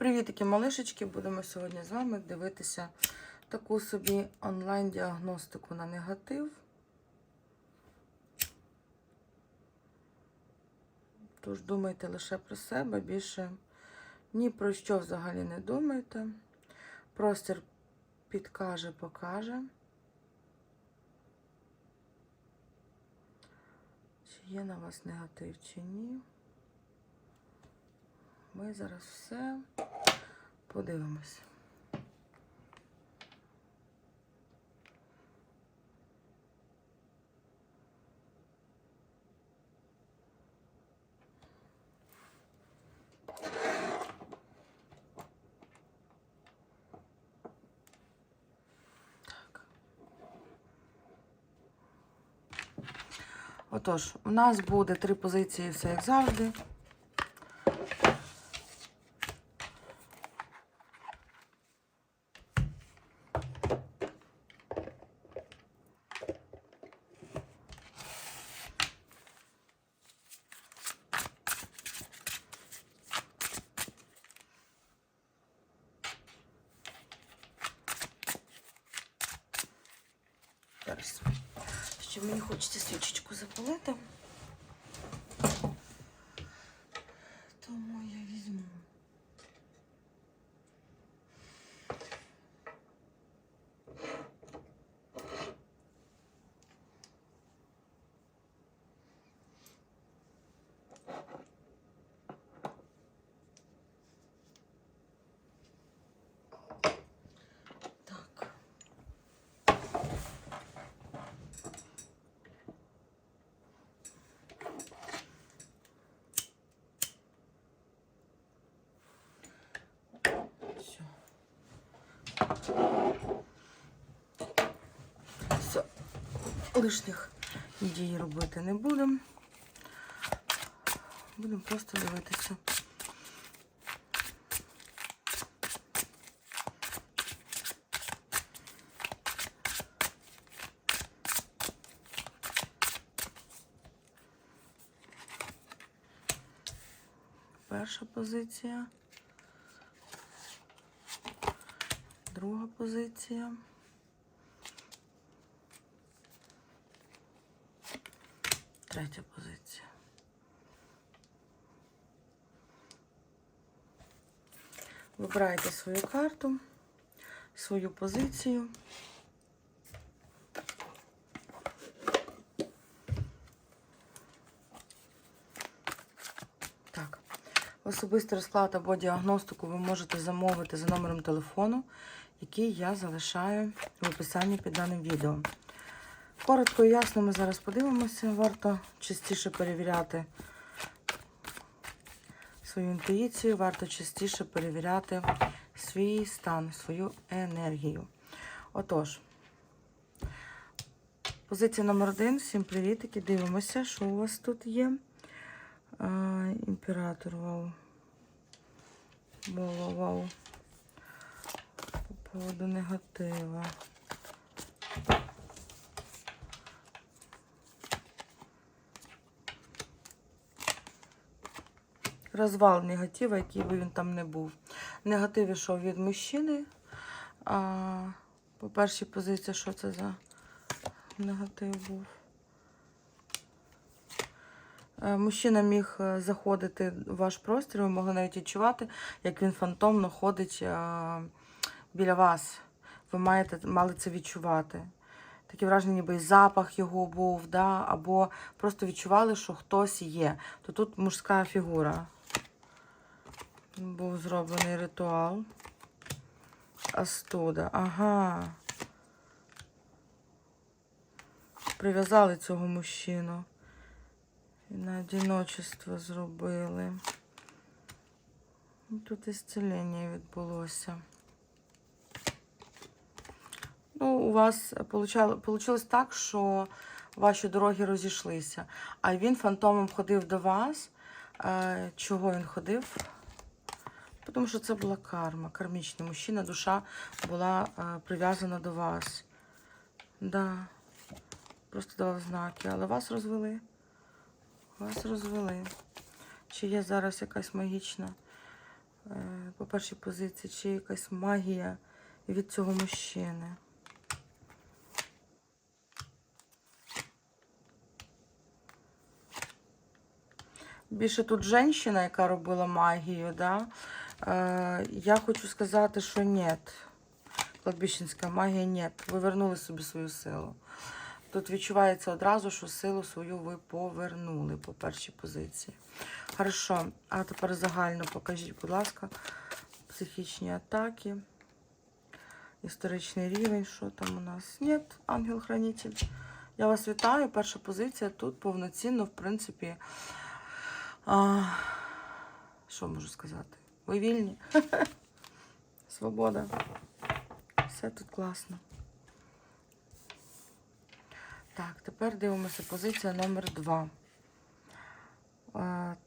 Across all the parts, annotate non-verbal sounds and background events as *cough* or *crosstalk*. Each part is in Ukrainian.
Привітики, малишечки! Будемо сьогодні з вами дивитися таку собі онлайн-діагностику на негатив. Тож думайте лише про себе, більше ні про що взагалі не думайте. Простір підкаже, покаже. Чи є на вас негатив, чи ні. Ми зараз все подивимось. Отож, у нас буде три позиції, все як завжди. Зараз. Ще мені хочеться свічечку запалити. Тому я візьму. Так. Все. Все. Лишніх дій робити не будемо. Будемо просто дивитися. Перша позиція. Друга позиція. Третя позиція. Вибираєте свою карту, свою позицію. Так. Особистий розклад або діагностику ви можете замовити за номером телефону, який я залишаю в описанні під даним відео. Коротко і ясно ми зараз подивимося. Варто частіше перевіряти свою інтуїцію, варто частіше перевіряти свій стан, свою енергію. Отож, позиція номер один. Всім привітики. Дивимося, що у вас тут є. А, імператор, вау. Вау, вау. По поводу негатива. Розвал негатива, який би він там не був. Негатив ішов від мужчини. А, по першій позиції, що це за негатив був? Е, Мужчина міг е, заходити в ваш простір, ви могли навіть відчувати, як він фантомно ходить е, біля вас. Ви маєте, мали це відчувати. Таке враження, ніби і запах його був, да? або просто відчували, що хтось є. То тут мужська фігура. Був зроблений ритуал. Астуда. Ага. Прив'язали цього мужчину. І на одиночество зробили. І Тут ісцелення відбулося. Ну, у вас вийшло так, що ваші дороги розійшлися. А він фантомом ходив до вас. Е, Чого він ходив? Тому що це була карма, кармічний мужчина, душа була е, прив'язана до вас. Да. Просто давав знаки, але вас розвели. Вас розвели. Чи є зараз якась магічна Е, По першій позиції, чи якась магія від цього мужчини. Більше тут жінка, яка робила магію, да? Е, я хочу сказати, що ні. Кладбищенська магія ні. Ви вернули собі свою силу. Тут відчувається одразу, що силу свою ви повернули по першій позиції. Хорошо, а тепер загально покажіть, будь ласка, психічні атаки. Історичний рівень, що там у нас? Ні, ангел-хранитель. Я вас вітаю. Перша позиція тут повноцінно, в принципі. А, що можу сказати? Ви вільні? *laughs* Свобода. Все тут класно. Так, тепер дивимося позиція номер 2.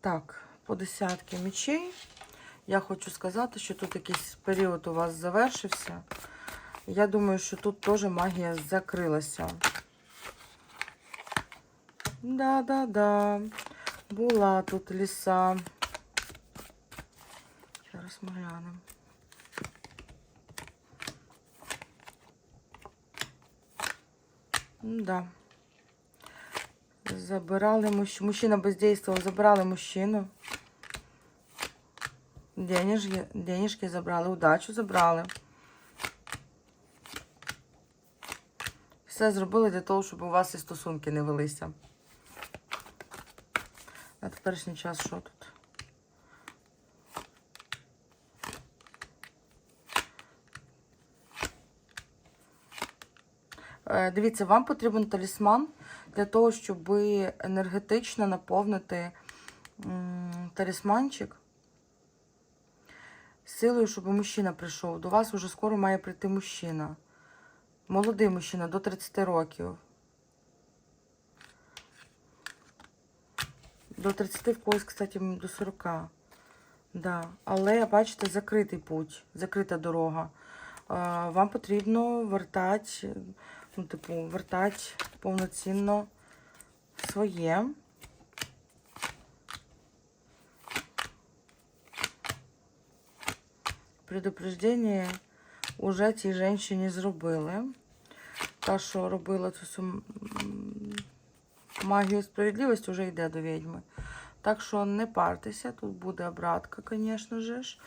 Так, по десятки мечей. Я хочу сказати, що тут якийсь період у вас завершився. Я думаю, що тут теж магія закрилася. Да-да-да. Була тут ліса. Глянемо. Да. Забирали мужчину. Мужчина бездействовал. Забрали мужчину. Денежки, денежки забрали, удачу забрали. Все зробили для того, щоб у вас і стосунки не велися. На теперішній час що тут? Е, Дивіться, вам потрібен талісман для того, щоб енергетично наповнити талісманчик силою, щоб мужчина прийшов. До вас вже скоро має прийти мужчина. Молодий мужчина до 30 років. До 30 в когось, кстати, до 40. Да. Але, бачите, закритий путь, закрита дорога. Вам потрібно вертати, ну, типу, вертати повноцінно своє. Предупреждення уже цій жінці зробили. Та, що робила цю всю м, магію справедливості, вже йде до відьми. Так що не партеся, тут буде обратка, звісно ж.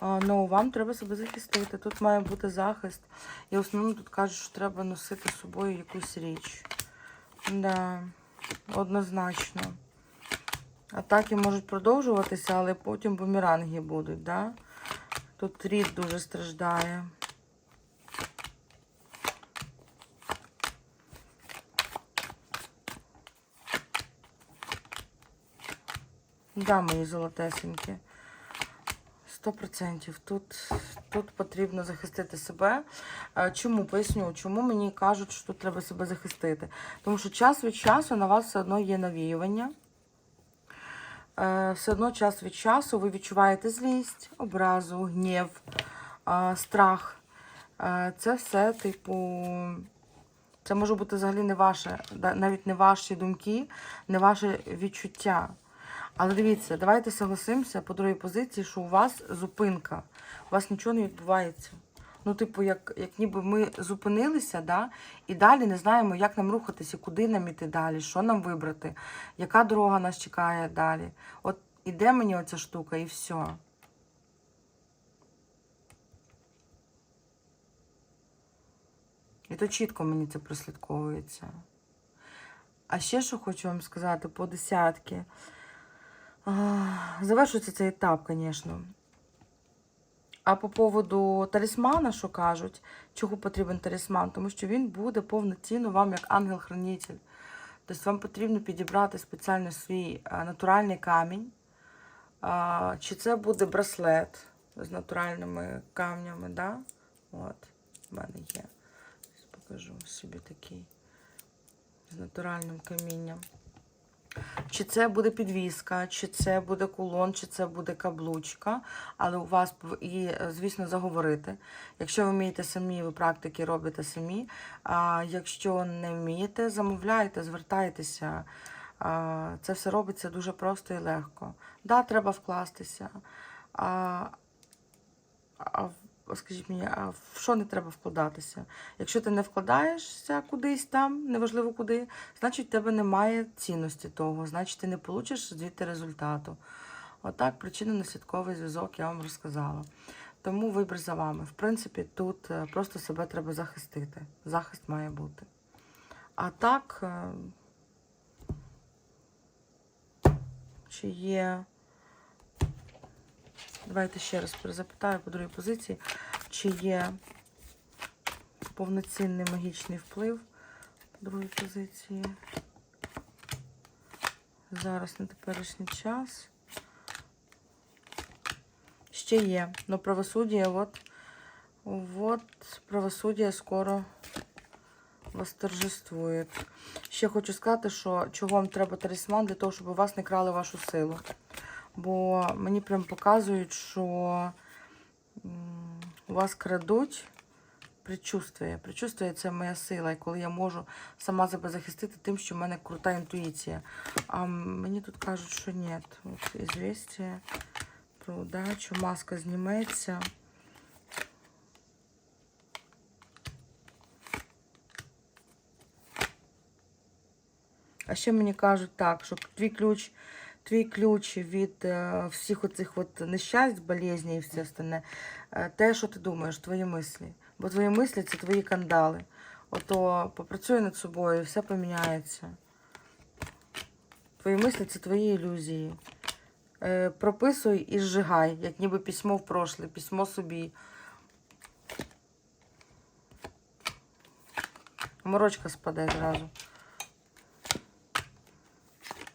Ну, вам треба себе захистити. Тут має бути захист. І в основному тут кажуть, що треба носити з собою якусь річ. Да, однозначно. Атаки можуть продовжуватися, але потім бумеранги будуть, да? Тут рід дуже страждає. Да, мої золотесенькі. Сто процентів. Тут, тут потрібно захистити себе. Е, Чому? Поясню, чому мені кажуть, що тут треба себе захистити. Тому що час від часу на вас все одно є навіювання. Е, Все одно час від часу ви відчуваєте злість, образу, гнів, е, страх. Це все, типу, це може бути взагалі не ваше, навіть не ваші думки, не ваше відчуття. Але дивіться, давайте согласимося по другій позиції, що у вас зупинка, у вас нічого не відбувається. Ну, типу, як, як ніби ми зупинилися, да, і далі не знаємо, як нам рухатися, куди нам іти далі, що нам вибрати, яка дорога нас чекає далі. От іде мені оця штука і все. І то чітко мені це прослідковується. А ще що хочу вам сказати по десятки. Завершується цей етап, звісно. А по поводу талісмана, що кажуть, чого потрібен талісман? Тому що він буде повноцінно вам як ангел-хранитель. Тобто вам потрібно підібрати спеціально свій натуральний камінь. Чи це буде браслет з натуральними камнями, да? От, в мене є. Покажу собі такий з натуральним камінням. Чи це буде підвіска, чи це буде кулон, чи це буде каблучка, але у вас і, е, звісно, заговорити. Якщо ви вмієте самі, ви практики робите самі. А якщо не вмієте, замовляйте, звертайтеся. Це все робиться дуже просто і легко. Да, треба вкластися. А, скажіть мені, а в що не треба вкладатися? Якщо ти не вкладаєшся кудись там, неважливо куди, значить в тебе немає цінності того, значить ти не получиш звідти результату. Отак, причинно-наслідковий зв'язок я вам розказала. Тому вибір за вами. В принципі, тут е, просто себе треба захистити. Захист має бути. А так, е, чи є. Давайте ще раз перезапитаю по другій позиції, чи є повноцінний магічний вплив по другій позиції. Зараз на теперішній час. Ще є. Но правосуддя, от, от правосуддя скоро восторжествує. Ще хочу сказати, що чого вам треба талісман для того, щоб у вас не крали вашу силу. Бо мені прям показують, що у вас крадуть предчувствие. Предчувствие це моя сила. І коли я можу сама себе захистити тим, що в мене крута інтуїція. А мені тут кажуть, що ні. Ізвістя про удачу, маска зніметься. А ще мені кажуть так, що твій ключ, твій ключ від е, всіх оцих от нещасть, болезней і все остальне, е, те, що ти думаєш, твої мислі. Бо твої мислі це твої кандали. Ото попрацюй над собою, все поміняється. Твої мислі це твої ілюзії. Е, прописуй і зжигай, як ніби письмо в прошле, письмо собі. Морочка спаде зразу.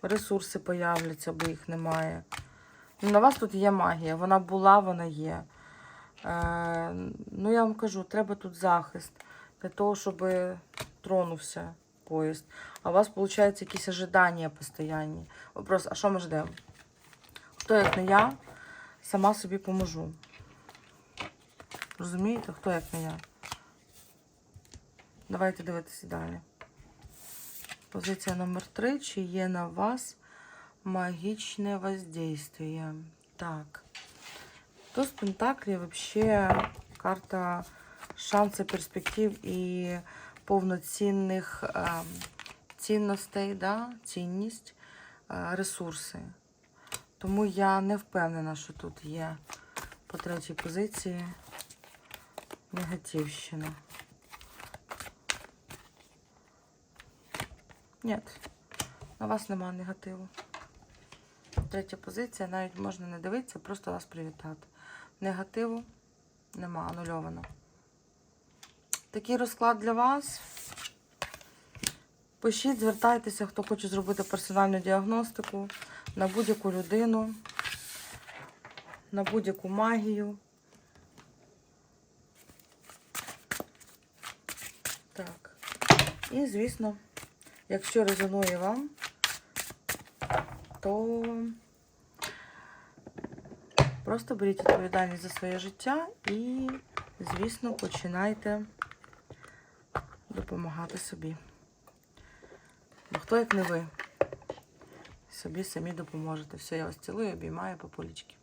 Ресурси появляться, бо їх немає. Ну, На вас тут є магія. Вона була, вона є. Е, ну, я вам кажу, треба тут захист для того, щоб тронувся поїзд. А у вас, виходить, якісь ожидання постійні. Вопрос, а що ми ждемо? Хто, як не я, сама собі поможу. Розумієте, хто як не я? Давайте дивитися далі. Позиція номер 3. Чи є на вас магічне воздействие? Так. Туз Пентаклі вообще карта шансу, перспектив і повноцінних е, цінностей, да? цінність, е, ресурси. Тому я не впевнена, що тут є по третій позиції негативщина. Ні, на вас немає негативу. Третя позиція, навіть можна не дивитися, просто вас привітати. Негативу нема, анульовано. Такий розклад для вас. Пишіть, звертайтеся, хто хоче зробити персональну діагностику на будь-яку людину, на будь-яку магію. Так. І, звісно, якщо резонує вам, то просто беріть відповідальність за своє життя і, звісно, починайте допомагати собі. Бо хто як не ви? Собі самі допоможете. Все, я вас цілую, обіймаю по полічки.